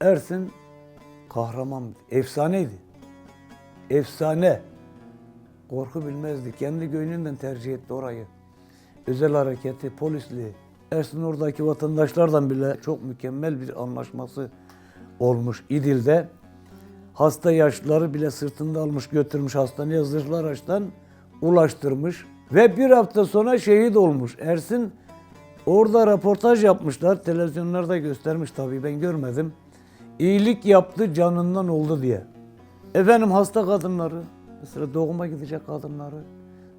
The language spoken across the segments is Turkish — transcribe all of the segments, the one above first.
Ersin kahraman, efsaneydi. Efsane. Korku bilmezdi. Kendi gönlünden tercih etti orayı. Özel hareketi, polisliği. Ersin oradaki vatandaşlardan bile çok mükemmel bir anlaşması olmuş İdil'de. Hasta yaşlıları bile sırtında almış götürmüş hastaneye zırhlı araçtan ulaştırmış. Ve bir hafta sonra şehit olmuş. Ersin orada röportaj yapmışlar. Televizyonlarda göstermiş tabii ben görmedim. İyilik yaptı canından oldu diye. Efendim hasta kadınları, mesela doğuma gidecek kadınları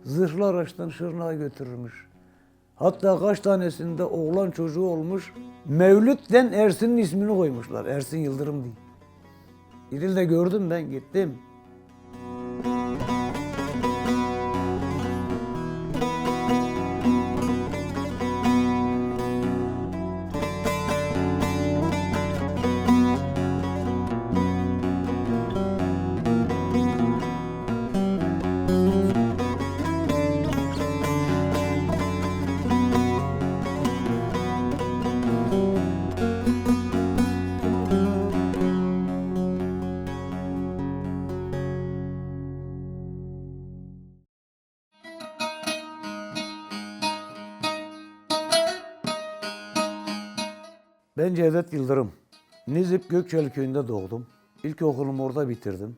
zırhlı araçtan Şırnak'a götürürmüş. Hatta kaç tanesinde oğlan çocuğu olmuş. Mevlüt'ten Ersin'in ismini koymuşlar. Ersin Yıldırım diye. İdil'de gördüm ben gittim. Ben Cevdet Yıldırım. Nizip Gökçeli köyünde doğdum. İlkokulumu orada bitirdim.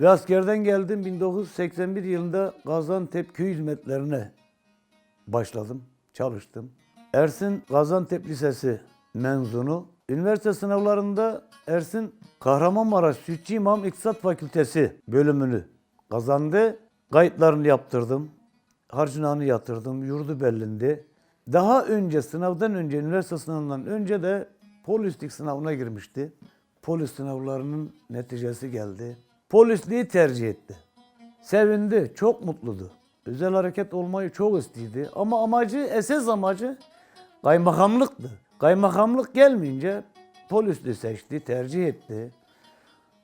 Ve askerden geldim 1981 yılında Gaziantep köy hizmetlerine başladım, çalıştım. Ersin Gaziantep Lisesi mezunu. Üniversite sınavlarında Ersin Kahramanmaraş Sütçü İmam İktisat Fakültesi bölümünü kazandı. Kayıtlarını yaptırdım. Harcınanı yatırdım. Yurdu bellindi. Daha önce sınavdan önce, üniversite sınavından önce de polislik sınavına girmişti. Polis sınavlarının neticesi geldi. Polisliği tercih etti. Sevindi, çok mutluydu. Özel hareket olmayı çok istedi ama amacı, esas amacı kaymakamlıktı. Kaymakamlık gelmeyince polisliği seçti, tercih etti.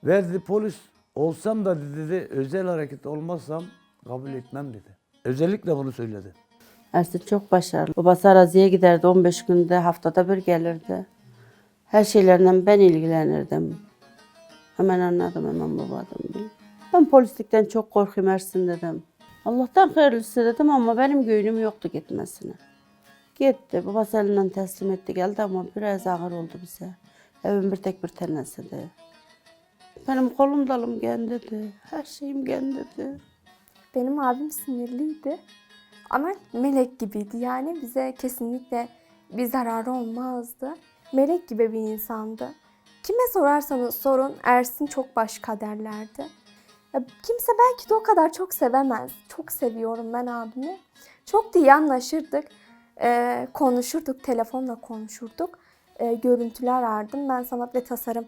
Ve dedi polis olsam da dedi özel hareket olmazsam kabul etmem dedi. Özellikle bunu söyledi. Ersin çok başarılı. Babası araziye giderdi 15 günde haftada bir gelirdi. Her şeylerden ben ilgilenirdim. Hemen anladım hemen babadım. Ben polislikten çok korkuyorum Ersin dedim. Allah'tan hayırlısı dedim ama benim göğünüm yoktu gitmesine. Gitti. Babası elinden teslim etti geldi ama biraz ağır oldu bize. Evim bir tek bir tanesiydi. Benim kolum dalım kendidir. Her şeyim kendidir. Benim abim sinirliydi. Ama melek gibiydi yani bize kesinlikle bir zararı olmazdı. Melek gibi bir insandı. Kime sorarsanız sorun Ersin çok başka derlerdi. Ya kimse belki de o kadar çok sevemez. Çok seviyorum ben abimi. Çok da iyi anlaşırdık. Ee, konuşurduk, telefonla konuşurduk. Ee, görüntüler arardım. Ben sanat ve tasarım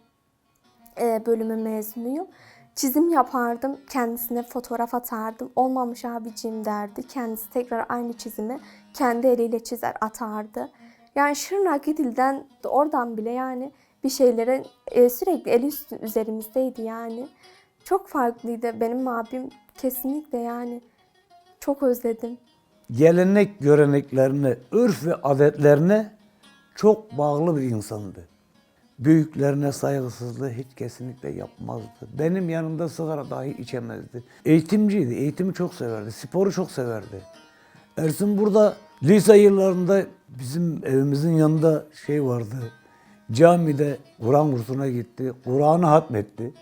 e, bölümü mezunuyum. Çizim yapardım, kendisine fotoğraf atardım. Olmamış abicim derdi. Kendisi tekrar aynı çizimi kendi eliyle çizer atardı. Yani Şırnak İdil'den de oradan bile yani bir şeylere e, sürekli eli üstü üzerimizdeydi yani. Çok farklıydı benim abim kesinlikle yani. Çok özledim. gelenek göreneklerine, örf ve adetlerine çok bağlı bir insandı. Büyüklerine saygısızlığı hiç kesinlikle yapmazdı. Benim yanımda sigara dahi içemezdi. Eğitimciydi, eğitimi çok severdi, sporu çok severdi. Ersin burada lise yıllarında bizim evimizin yanında şey vardı. Camide Kur'an kursuna gitti, Kur'an'ı hatmetti.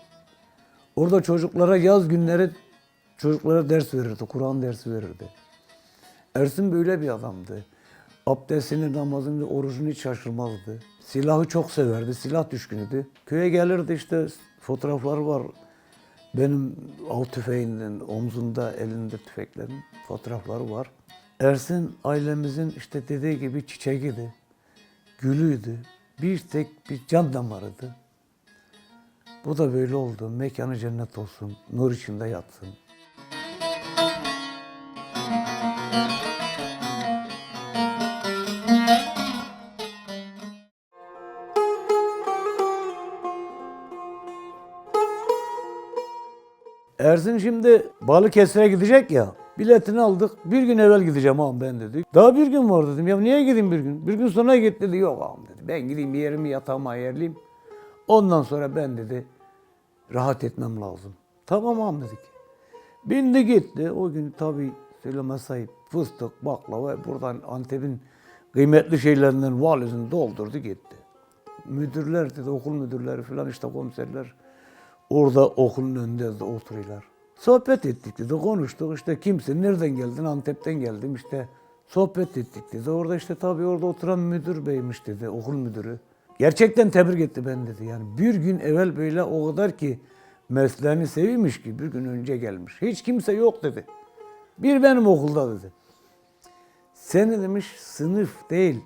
Orada çocuklara yaz günleri çocuklara ders verirdi, Kur'an dersi verirdi. Ersin böyle bir adamdı. Abdestini, namazını, orucunu hiç şaşırmazdı. Silahı çok severdi, silah düşkünüydü. Köye gelirdi işte fotoğrafları var. Benim av tüfeğinden, omzunda, elinde tüfeklerin fotoğrafları var. Ersin ailemizin işte dediği gibi çiçeğiydi. Gülüydü. Bir tek bir can damarıydı. Bu da böyle oldu. Mekanı cennet olsun. Nur içinde yatsın. Ersin şimdi Balıkesir'e gidecek ya. Biletini aldık. Bir gün evvel gideceğim ağam ben dedi. Daha bir gün var dedim. Ya niye gideyim bir gün? Bir gün sonra git dedi. Yok ağam dedi. Ben gideyim yerimi yatağıma ayarlayayım. Ondan sonra ben dedi rahat etmem lazım. Tamam ağam dedik. Bindi gitti. O gün tabii söyleme sahip fıstık, baklava buradan Antep'in kıymetli şeylerinden valizini doldurdu gitti. Müdürler dedi, okul müdürleri falan işte komiserler orada okulun önünde de oturuyorlar. Sohbet ettik dedi, konuştuk işte kimsin, nereden geldin, Antep'ten geldim işte sohbet ettik dedi. Orada işte tabii orada oturan müdür beymiş dedi, okul müdürü. Gerçekten tebrik etti ben dedi. Yani bir gün evvel böyle o kadar ki mesleğini sevmiş ki bir gün önce gelmiş. Hiç kimse yok dedi. Bir benim okulda dedi. Seni demiş sınıf değil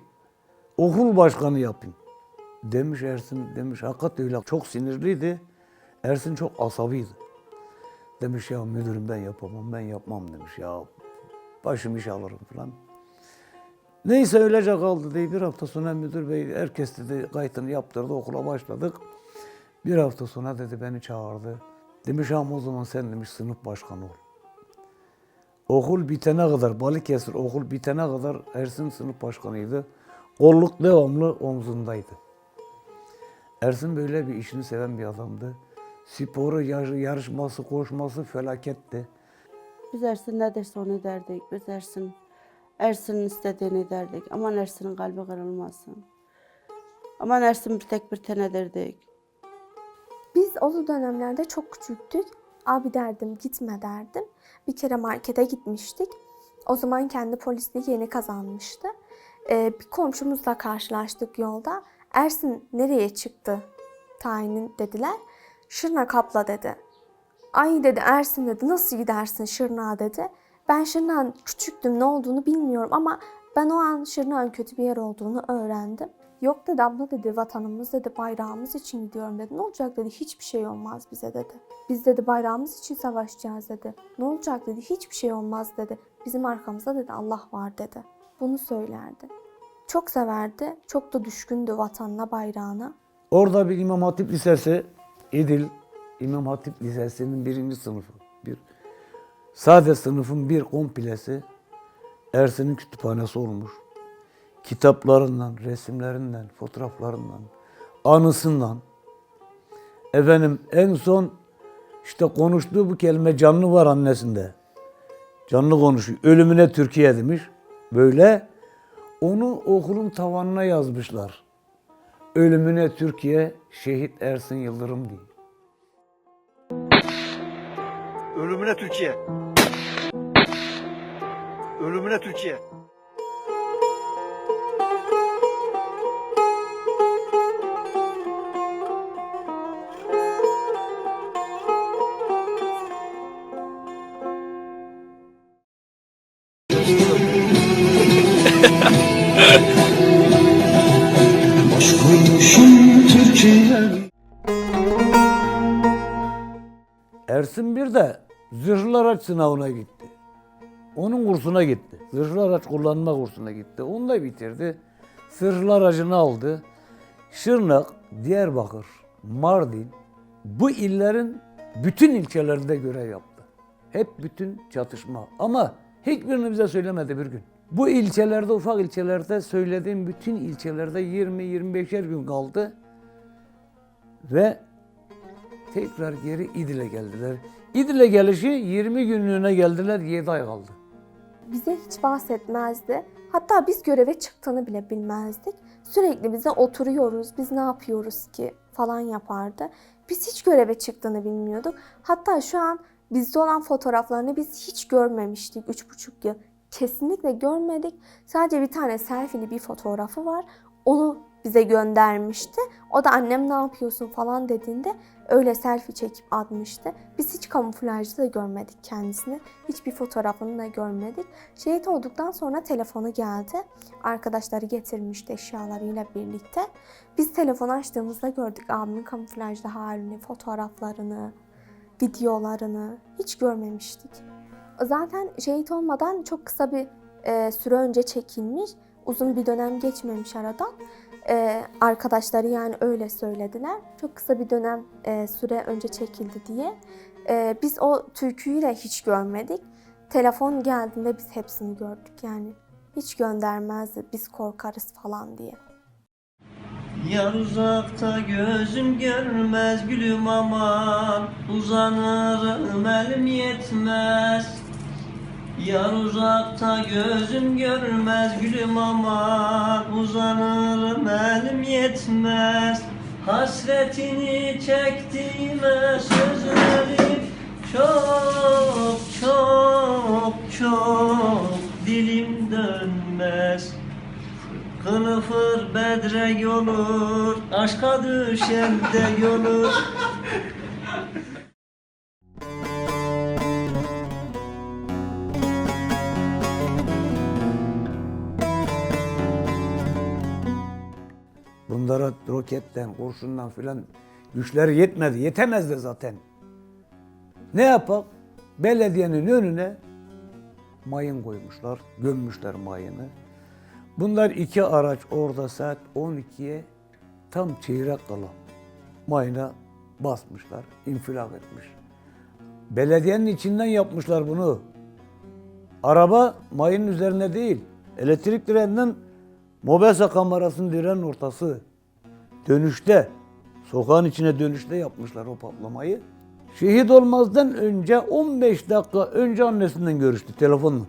okul başkanı yapayım. Demiş Ersin demiş hakikat öyle çok sinirliydi. Ersin çok asabiydi. Demiş ya müdürüm ben yapamam ben yapmam demiş ya. Başım iş alırım falan. Neyse öylece kaldı diye bir hafta sonra müdür bey herkes dedi kayıtını yaptırdı okula başladık. Bir hafta sonra dedi beni çağırdı. Demiş ama o zaman sen demiş sınıf başkanı ol. Okul bitene kadar, Balıkesir okul bitene kadar Ersin sınıf başkanıydı. Kolluk devamlı omzundaydı. Ersin böyle bir işini seven bir adamdı. Sporu, yar- yarışması, koşması felaketti. Biz Ersin ne derse onu derdik. Biz Ersin, Ersin'in istediğini derdik. Aman Ersin'in kalbi kırılmasın. Aman Ersin bir tek bir tane derdik. Biz o dönemlerde çok küçüktük. Abi derdim gitme derdim. Bir kere markete gitmiştik. O zaman kendi polisliği yeni kazanmıştı. Ee, bir komşumuzla karşılaştık yolda. Ersin nereye çıktı tayinin dediler. Şırna kapla dedi. Ay dedi Ersin dedi nasıl gidersin Şırnağa dedi. Ben Şırnak'ın küçüktüm ne olduğunu bilmiyorum ama ben o an Şırnak'ın kötü bir yer olduğunu öğrendim. Yok dedi abla dedi vatanımız dedi bayrağımız için gidiyorum dedi. Ne olacak dedi hiçbir şey olmaz bize dedi. Biz dedi bayrağımız için savaşacağız dedi. Ne olacak dedi hiçbir şey olmaz dedi. Bizim arkamızda dedi Allah var dedi. Bunu söylerdi. Çok severdi. Çok da düşkündü vatanına bayrağına. Orada bir İmam Hatip Lisesi, İdil İmam Hatip Lisesi'nin birinci sınıfı. Bir sade sınıfın bir komplesi Ersin'in kütüphanesi olmuş. Kitaplarından, resimlerinden, fotoğraflarından, anısından. Efendim en son işte konuştuğu bu kelime canlı var annesinde. Canlı konuşuyor. Ölümüne Türkiye demiş. Böyle onu okulun tavanına yazmışlar. Ölümüne Türkiye şehit Ersin Yıldırım diye. Ölümüne Türkiye. Ölümüne Türkiye. Bir de zırhlı araç sınavına gitti. Onun kursuna gitti. Zırhlı araç kullanma kursuna gitti. Onu da bitirdi. Zırhlı aracını aldı. Şırnak, Diyarbakır, Mardin bu illerin bütün ilçelerinde görev yaptı. Hep bütün çatışma. Ama hiçbirini bize söylemedi bir gün. Bu ilçelerde, ufak ilçelerde söylediğim bütün ilçelerde 20-25'er gün kaldı. Ve tekrar geri İdil'e geldiler. İdil'e gelişi 20 günlüğüne geldiler, 7 ay kaldı. bize hiç bahsetmezdi. Hatta biz göreve çıktığını bile bilmezdik. Sürekli bize oturuyoruz, biz ne yapıyoruz ki falan yapardı. Biz hiç göreve çıktığını bilmiyorduk. Hatta şu an bizde olan fotoğraflarını biz hiç görmemiştik 3,5 yıl. Kesinlikle görmedik. Sadece bir tane selfie'li bir fotoğrafı var. Onu bize göndermişti. O da annem ne yapıyorsun falan dediğinde öyle selfie çekip atmıştı. Biz hiç kamuflajda da görmedik kendisini. Hiçbir fotoğrafını da görmedik. Şehit olduktan sonra telefonu geldi. Arkadaşları getirmişti eşyalarıyla birlikte. Biz telefonu açtığımızda gördük abimin kamuflajda halini, fotoğraflarını, videolarını hiç görmemiştik. Zaten şehit olmadan çok kısa bir e, süre önce çekilmiş. Uzun bir dönem geçmemiş aradan. E, arkadaşları yani öyle söylediler. Çok kısa bir dönem e, süre önce çekildi diye. E, biz o türküyü de hiç görmedik. Telefon geldiğinde biz hepsini gördük yani. Hiç göndermezdi biz korkarız falan diye. Yar uzakta gözüm görmez gülüm aman Uzanırım elim yetmez Yar uzakta gözüm görmez gülüm aman Uzanırım elim yetmez. Hasretini çektiğime sözlerim Çok çok çok dilim dönmez. Kılıfır bedrek olur Aşka düşen de olur Bunlara roketten, kurşundan filan güçleri yetmedi. Yetemez de zaten. Ne yapak? Belediyenin önüne mayın koymuşlar. Gömmüşler mayını. Bunlar iki araç orada saat 12'ye tam çeyrek kala mayına basmışlar. infilak etmiş. Belediyenin içinden yapmışlar bunu. Araba mayının üzerine değil. Elektrik direğinden Mobesa kamerasının direğinin ortası. Dönüşte, sokağın içine dönüşte yapmışlar o patlamayı. Şehit olmazdan önce 15 dakika önce annesinden görüştü telefonla.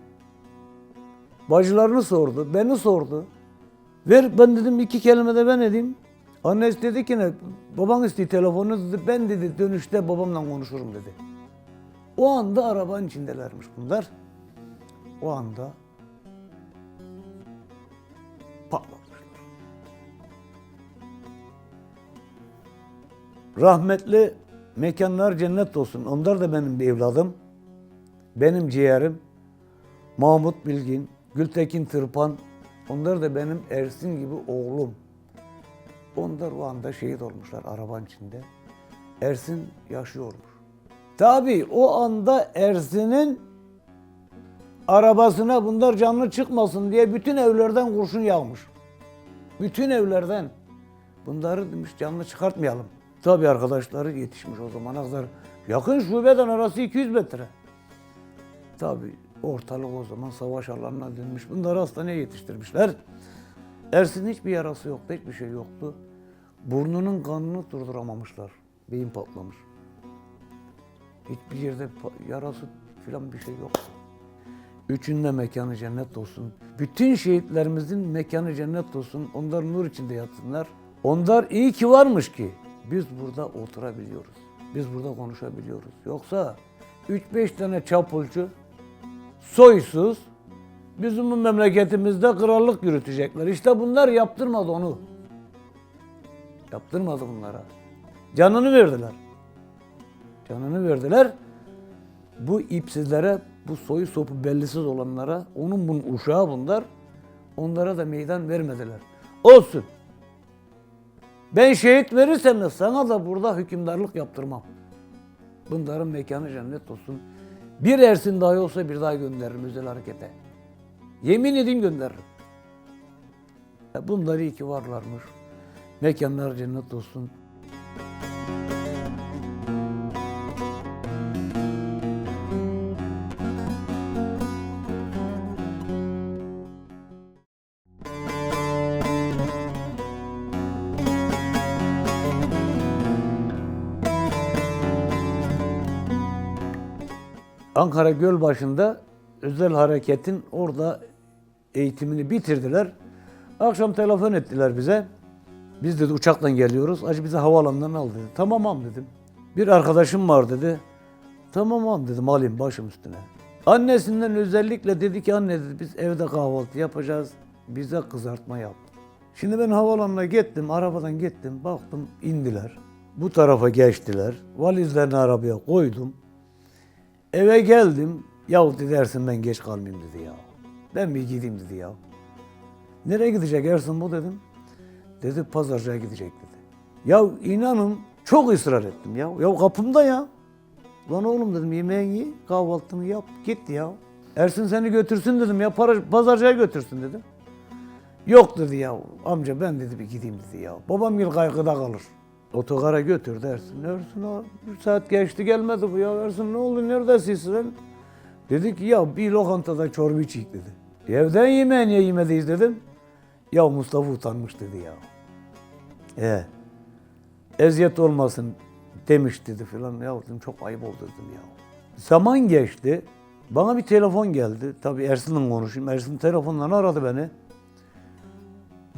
Bacılarını sordu, beni sordu. Ver ben dedim iki kelime de ben edeyim. Annesi dedi ki ne? Baban istiyor telefonu dedi. Ben dedi dönüşte babamla konuşurum dedi. O anda arabanın içindelermiş bunlar. O anda Rahmetli mekanlar cennet olsun. Onlar da benim bir evladım. Benim ciğerim. Mahmut Bilgin, Gültekin Tırpan. Onlar da benim Ersin gibi oğlum. Onlar o anda şehit olmuşlar arabanın içinde. Ersin yaşıyormuş. Tabii o anda Ersin'in arabasına bunlar canlı çıkmasın diye bütün evlerden kurşun yağmış. Bütün evlerden. Bunları demiş canlı çıkartmayalım. Tabii arkadaşları yetişmiş o zamana kadar. Yakın şubeden arası 200 metre. Tabii ortalık o zaman savaş alanına dönmüş. Bunları hastaneye yetiştirmişler. Ersin hiçbir yarası yoktu, hiçbir şey yoktu. Burnunun kanını durduramamışlar. Beyin patlamış. Hiçbir yerde yarası filan bir şey yoktu. Üçünde mekanı cennet olsun. Bütün şehitlerimizin mekanı cennet olsun. Onlar nur içinde yatsınlar. Onlar iyi ki varmış ki biz burada oturabiliyoruz. Biz burada konuşabiliyoruz. Yoksa 3-5 tane çapulcu soysuz bizim bu memleketimizde krallık yürütecekler. İşte bunlar yaptırmadı onu. Yaptırmadı bunlara. Canını verdiler. Canını verdiler. Bu ipsizlere, bu soyu sopu bellisiz olanlara, onun bunun uşağı bunlar, onlara da meydan vermediler. Olsun. Ben şehit verirsem de sana da burada hükümdarlık yaptırmam. Bunların mekanı cennet olsun. Bir Ersin dahi olsa bir daha gönderirim özel harekete. Yemin edin gönderirim. Bunlar iyi ki varlarmış. Mekanlar cennet olsun. Ankara Gölbaşı'nda özel hareketin orada eğitimini bitirdiler. Akşam telefon ettiler bize. Biz dedi uçakla geliyoruz. Acı bize havaalanından al dedi. Tamam am dedim. Bir arkadaşım var dedi. Tamam am dedim alayım başım üstüne. Annesinden özellikle dedi ki anne dedi biz evde kahvaltı yapacağız. Bize kızartma yap. Şimdi ben havaalanına gittim, arabadan gittim, baktım indiler. Bu tarafa geçtiler. Valizlerini arabaya koydum. Eve geldim. Yahu dedi Ersin ben geç kalmayayım dedi ya. Ben bir gideyim dedi ya. Nereye gidecek Ersin bu dedim. Dedi pazarcıya gidecek dedi. Ya inanın çok ısrar ettim ya. Ya kapımda ya. Lan oğlum dedim yemeğini ye, kahvaltını yap, git ya. Ersin seni götürsün dedim ya, para, pazarcıya götürsün dedim. Yok dedi ya, amca ben dedi bir gideyim dedi ya. Babam bir kaygıda kalır. Otogara götürdü Ersin. Ersin o bir saat geçti gelmedi bu ya. Ersin ne oldu neredesin sen? Dedi ki ya bir lokantada çorba içeyik dedi. Evden yemeği niye yemediyiz dedim. Ya Mustafa utanmış dedi ya. He. Eziyet olmasın demiş dedi filan. Ya dedim çok ayıp oldu dedim ya. Zaman geçti. Bana bir telefon geldi. Tabii Ersin'le konuşayım. Ersin telefondan aradı beni.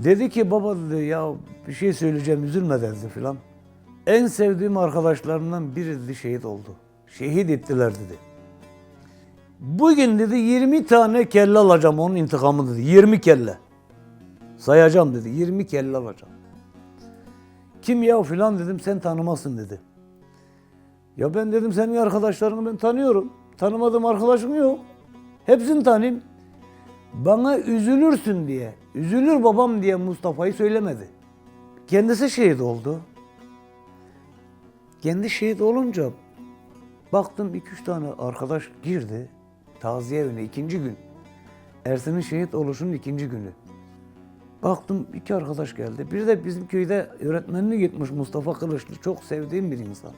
Dedi ki baba dedi ya bir şey söyleyeceğim üzülme dedi filan. En sevdiğim arkadaşlarımdan biri dedi şehit oldu. Şehit ettiler dedi. Bugün dedi 20 tane kelle alacağım onun intikamı dedi. 20 kelle. Sayacağım dedi. 20 kelle alacağım. Kim ya filan dedim sen tanımazsın dedi. Ya ben dedim senin arkadaşlarını ben tanıyorum. Tanımadığım arkadaşım yok. Hepsini tanıyayım. Bana üzülürsün diye, üzülür babam diye Mustafa'yı söylemedi. Kendisi şehit oldu. Kendi şehit olunca baktım iki üç tane arkadaş girdi. Taziye evine ikinci gün. Ersin'in şehit oluşunun ikinci günü. Baktım iki arkadaş geldi. Biri de bizim köyde öğretmenliğe gitmiş Mustafa Kılıçlı. Çok sevdiğim bir insan.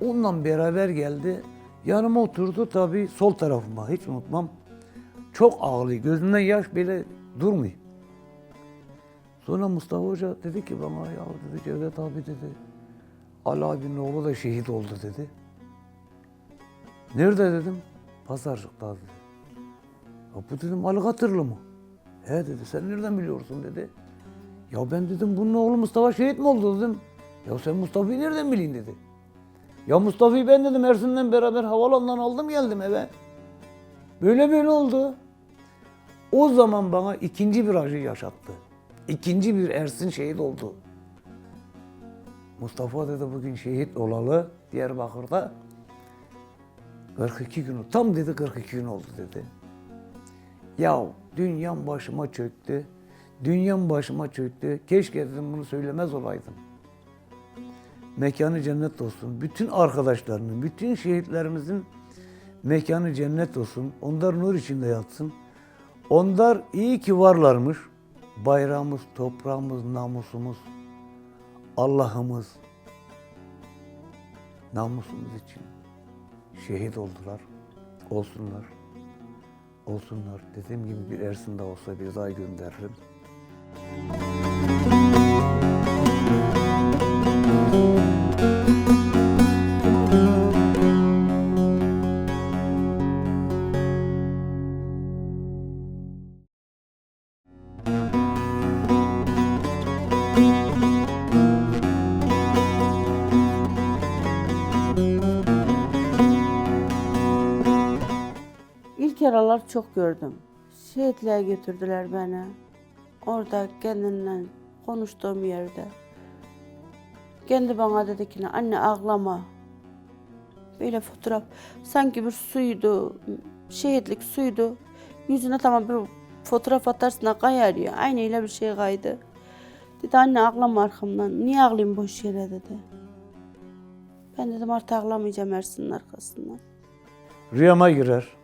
Onunla beraber geldi. Yanıma oturdu tabii sol tarafıma hiç unutmam. Çok ağlıyor. Gözünden yaş bile durmuyor. Sonra Mustafa Hoca dedi ki bana ya dedi Cevdet abi dedi. Ali abinin oğlu da şehit oldu dedi. Nerede dedim. Pazarcıkta dedi. Ya bu dedim Ali Katırlı mı? He dedi sen nereden biliyorsun dedi. Ya ben dedim bunun oğlu Mustafa şehit mi oldu dedim. Ya sen Mustafa'yı nereden bileyim dedi. Ya Mustafa'yı ben dedim Ersin'le beraber havalandan aldım geldim eve. Böyle böyle oldu. O zaman bana ikinci bir acı yaşattı. İkinci bir Ersin şehit oldu. Mustafa dedi bugün şehit olalı Diyarbakır'da. 42 gün, tam dedi 42 gün oldu dedi. Ya dünyam başıma çöktü. Dünyam başıma çöktü. Keşke dedim bunu söylemez olaydım. Mekanı cennet olsun. Bütün arkadaşlarının, bütün şehitlerimizin mekanı cennet olsun. Onlar nur içinde yatsın. Onlar iyi ki varlarmış. Bayrağımız, toprağımız, namusumuz, Allah'ımız namusumuz için şehit oldular. Olsunlar. Olsunlar. Dediğim gibi bir Ersin de olsa bir daha gönderirim. İlk çok gördüm. Şehitliğe götürdüler beni. Orada kendimle konuştuğum yerde. Kendi bana dedi ki anne ağlama. Böyle fotoğraf sanki bir suydu, şehitlik suydu. Yüzüne tamam bir fotoğraf atarsın da kayar ya. Aynıyla bir şey kaydı. Dedi anne ağlama arkamdan. Niye ağlayayım boş yere dedi. Ben dedim artık ağlamayacağım Ersin'in arkasından. Rüyama girer.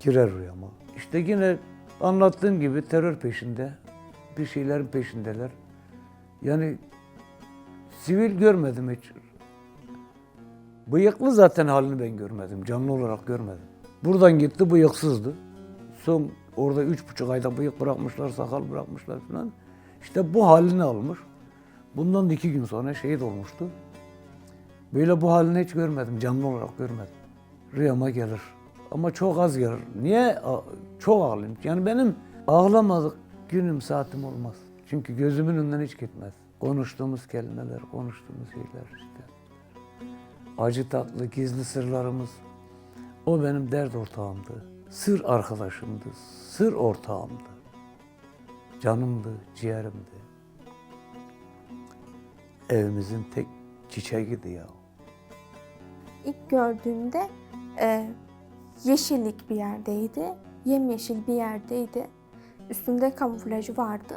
Girer rüyama. İşte yine anlattığım gibi terör peşinde. Bir şeylerin peşindeler. Yani sivil görmedim hiç. Bıyıklı zaten halini ben görmedim. Canlı olarak görmedim. Buradan gitti bıyıksızdı. Son orada üç buçuk ayda bıyık bırakmışlar, sakal bırakmışlar falan. İşte bu halini almış. Bundan da iki gün sonra şehit olmuştu. Böyle bu halini hiç görmedim, canlı olarak görmedim. Rüyama gelir. Ama çok az gelir. Niye? Çok ağlayayım. Yani benim ağlamadık günüm, saatim olmaz. Çünkü gözümün önünden hiç gitmez. Konuştuğumuz kelimeler, konuştuğumuz şeyler işte. Acı tatlı, gizli sırlarımız. O benim dert ortağımdı. Sır arkadaşımdı, sır ortağımdı. Canımdı, ciğerimdi. Evimizin tek çiçeğiydi ya. İlk gördüğümde e, yeşillik bir yerdeydi. Yemyeşil bir yerdeydi. Üstünde kamuflajı vardı.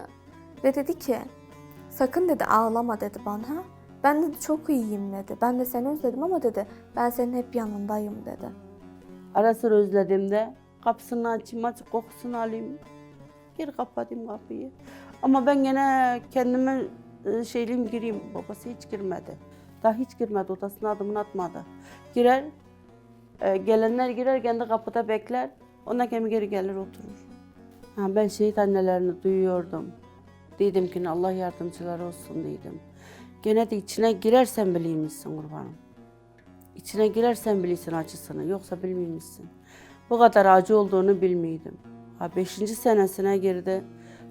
Ve dedi ki sakın dedi ağlama dedi bana. Ben dedi çok iyiyim dedi. Ben de seni özledim ama dedi ben senin hep yanındayım dedi. Ara sıra özlediğimde kapısını açayım, açık kokusunu alayım. Geri kapatayım kapıyı. Ama ben gene kendime e, şeyliğim gireyim. Babası hiç girmedi. Daha hiç girmedi odasına adımını atmadı. Girer, e, gelenler girer kendi kapıda bekler. Ondan kendi geri gelir oturur. Ha, ben şehit annelerini duyuyordum. Dedim ki Allah yardımcıları olsun dedim. Gene de içine girersen bileymişsin kurbanım. İçine girersen bilirsin acısını, yoksa bilmeymişsin. Bu kadar acı olduğunu bilmiyordum. Ha beşinci senesine girdi.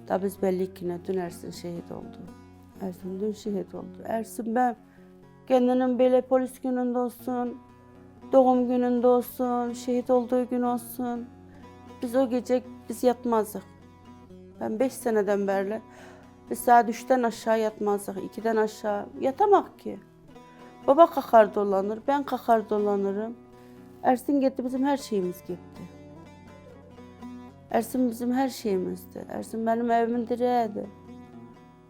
Da biz belli ki ne dün Ersin şehit oldu. Ersin dün şehit oldu. Ersin ben kendinin böyle polis gününde olsun, doğum gününde olsun, şehit olduğu gün olsun. Biz o gece biz yatmazdık. Ben beş seneden beri biz saat üçten aşağı yatmazdık, ikiden aşağı yatamak ki. Baba kakar dolanır, ben kakar dolanırım. Ersin gitti bizim her şeyimiz gitti. Ersin bizim her şeyimizdi. Ersin benim evimin direğiydi.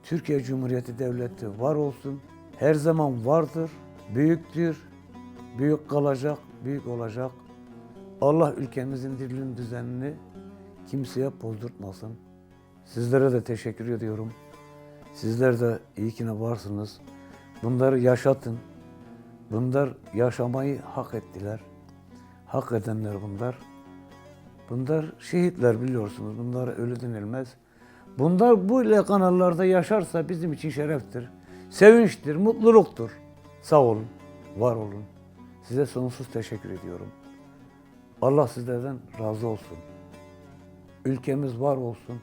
Türkiye Cumhuriyeti Devleti var olsun. Her zaman vardır, büyüktür, büyük kalacak, büyük olacak. Allah ülkemizin dirliğini, düzenini kimseye bozdurtmasın. Sizlere de teşekkür ediyorum. Sizler de iyi ki ne varsınız. Bunları yaşatın. Bunlar yaşamayı hak ettiler. Hak edenler bunlar. Bunlar şehitler biliyorsunuz. Bunlara ölü denilmez. Bunlar bu ile kanallarda yaşarsa bizim için şereftir. Sevinçtir, mutluluktur. Sağ olun, var olun. Size sonsuz teşekkür ediyorum. Allah sizlerden razı olsun. Ülkemiz var olsun.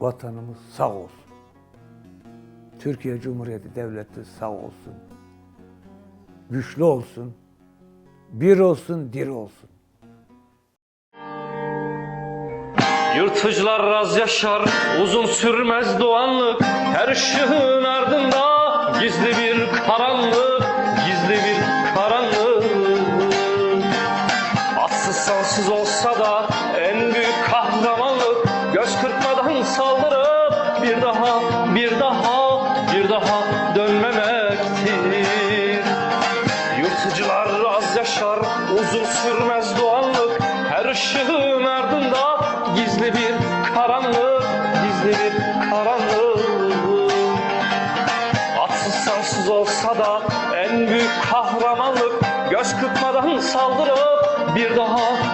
Vatanımız sağ olsun. Türkiye Cumhuriyeti Devleti sağ olsun. Güçlü olsun. Bir olsun, diri olsun. Yırtıcılar az yaşar, uzun sürmez doğanlık Her ışığın ardında gizli bir karanlık near the hall.